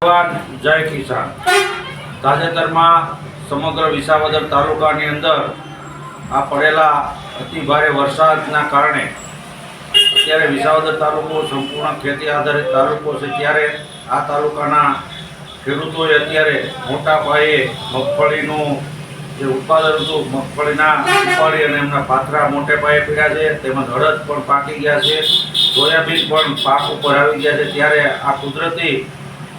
જય કિસાન. તાજેતરમાં સમગ્ર વિસાવદર તાલુકાની અંદર આ પડેલા અતિ ભારે વરસાદના કારણે અત્યારે વિસાવદર તાલુકો સંપૂર્ણ ખેતી આધારિત તાલુકો છે. ત્યારે આ તાલુકાના ખેડૂતોએ અત્યારે મોટા પાયે મગફળીનું જે ઉત્પાદન હતું, મગફળીના ઉપાડી અને એમના પાથરા મોટે પાયે પીડ્યા છે. તેમજ અડદ પણ પાકી ગયા છે. સોયાબીન પણ પાક ઉપર આવી ગયા છે. ત્યારે આ કુદરતી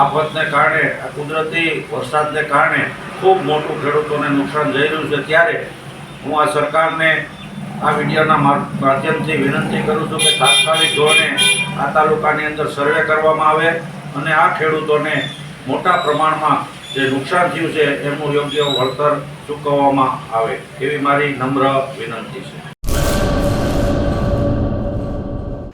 આફતને કારણે, આ કુદરતી વરસાદને કારણે ખૂબ મોટું ખેડૂતોને નુકસાન જઈ રહ્યું છે. ત્યારે હું આ સરકારને આ વિડીયોના માધ્યમથી વિનંતી કરું છું કે તાત્કાલિક ધોરણે આ તાલુકાની અંદર સર્વે કરવામાં આવે અને આ ખેડૂતોને મોટા પ્રમાણમાં જે નુકસાન થયું છે, એનું યોગ્ય વળતર ચૂકવવામાં આવે. એવી મારી નમ્ર વિનંતી છે.